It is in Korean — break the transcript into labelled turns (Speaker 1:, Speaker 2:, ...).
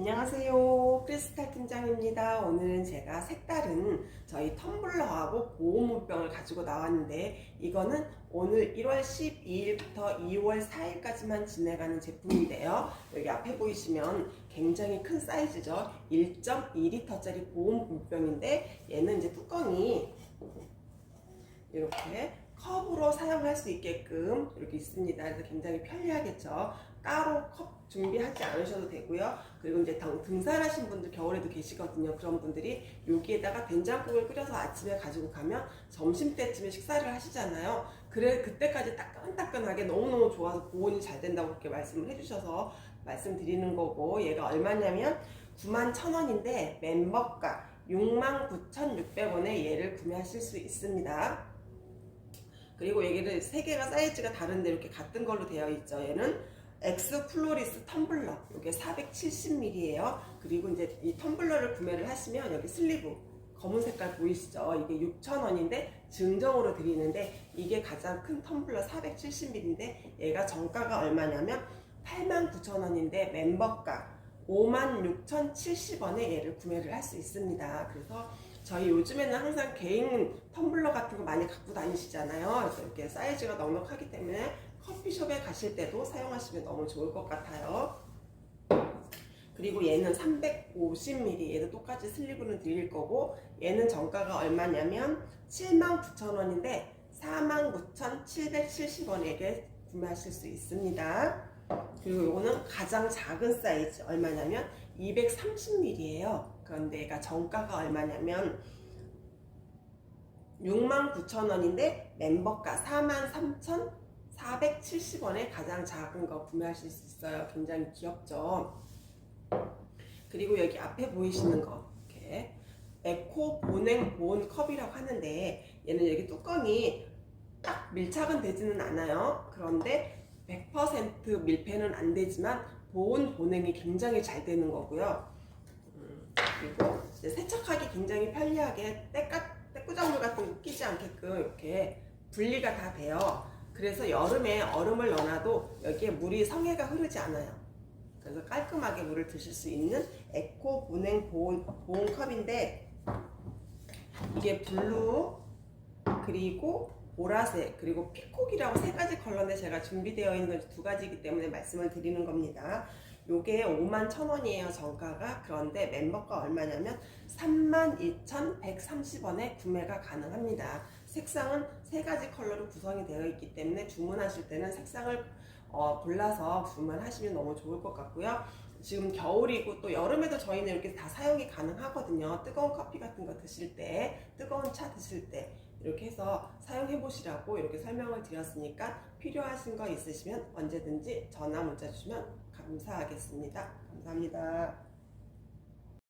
Speaker 1: 안녕하세요. 크리스탈 팀장입니다. 오늘은 제가 색다른 저희 텀블러하고 보온 물병을 가지고 나왔는데 이거는 오늘 1월 12일부터 2월 4일까지만 진행하는 제품인데요. 여기 앞에 보이시면 굉장히 큰 사이즈죠. 1.2리터짜리 보온 물병인데 얘는 이제 뚜껑이 이렇게 컵으로 사용할 수 있게끔 이렇게 있습니다. 그래서 굉장히 편리하겠죠. 따로 컵 준비하지 않으셔도 되고요. 그리고 이제 등- 등산하신 분들 겨울에도 계시거든요. 그런 분들이 여기에다가 된장국을 끓여서 아침에 가지고 가면 점심 때쯤에 식사를 하시잖아요. 그래 그때까지 따끈따끈하게 너무너무 좋아서 보온이 잘 된다고 그렇게 말씀을 해주셔서 말씀드리는 거고 얘가 얼마냐면 91,000원인데 멤버가 69,600원에 얘를 구매하실 수 있습니다. 그리고 여기를 세 개가 사이즈가 다른데 이렇게 같은 걸로 되어 있죠. 얘는 엑스 플로리스 텀블러. 이게 470ml예요. 그리고 이제 이 텀블러를 구매를 하시면 여기 슬리브 검은 색깔 보이시죠? 이게 6,000원인데 증정으로 드리는데 이게 가장 큰 텀블러 470ml인데 얘가 정가가 얼마냐면 89,000원인데 멤버가 56,070원에 얘를 구매를 할 수 있습니다. 그래서 저희 요즘에는 항상 개인 텀블러 같은 거 많이 갖고 다니시잖아요. 그래서 이렇게 사이즈가 넉넉하기 때문에 커피숍에 가실 때도 사용하시면 너무 좋을 것 같아요. 그리고 얘는 350ml, 얘도 똑같이 슬리브는 드릴 거고, 얘는 정가가 얼마냐면 79,000원인데 49,770원에게 구매하실 수 있습니다. 그리고 요거는 가장 작은 사이즈 얼마냐면 230ml예요. 그런데 얘가 정가가 얼마냐면 69,000원인데 멤버가 43,470원에 가장 작은 거 구매하실 수 있어요. 굉장히 귀엽죠. 그리고 여기 앞에 보이시는 거 이렇게 에코 보냉 보온 컵이라고 하는데 얘는 여기 뚜껑이 딱 밀착은 되지는 않아요. 그런데 100% 밀폐는 안 되지만 보온 보냉이 굉장히 잘 되는 거고요. 음, 그리고 세척하기 굉장히 편리하게 때까 때꾸정물 같은 거 끼지 않게끔 이렇게 분리가 다 돼요. 그래서 여름에 얼음을 넣어놔도 여기에 물이 성해가 흐르지 않아요. 그래서 깔끔하게 물을 드실 수 있는 에코 보냉 보온, 보온 컵인데 이게 블루 그리고 보라색 그리고 피콕이라고 세 가지 컬러인데 제가 준비되어 있는 건두 가지이기 때문에 말씀을 드리는 겁니다. 요게 5만 1,000원이에요 정가가 그런데 멤버가 얼마냐면 32,130원에 구매가 가능합니다. 색상은 세 가지 컬러로 구성이 되어 있기 때문에 주문하실 때는 색상을 어, 골라서 주문하시면 너무 좋을 것 같고요. 지금 겨울이고 또 여름에도 저희는 이렇게 다 사용이 가능하거든요. 뜨거운 커피 같은 거 드실 때, 뜨거운 차 드실 때 이렇게 해서 사용해 보시라고 이렇게 설명을 드렸으니까 필요하신 거 있으시면 언제든지 전화 문자 주시면 감사하겠습니다. 감사합니다.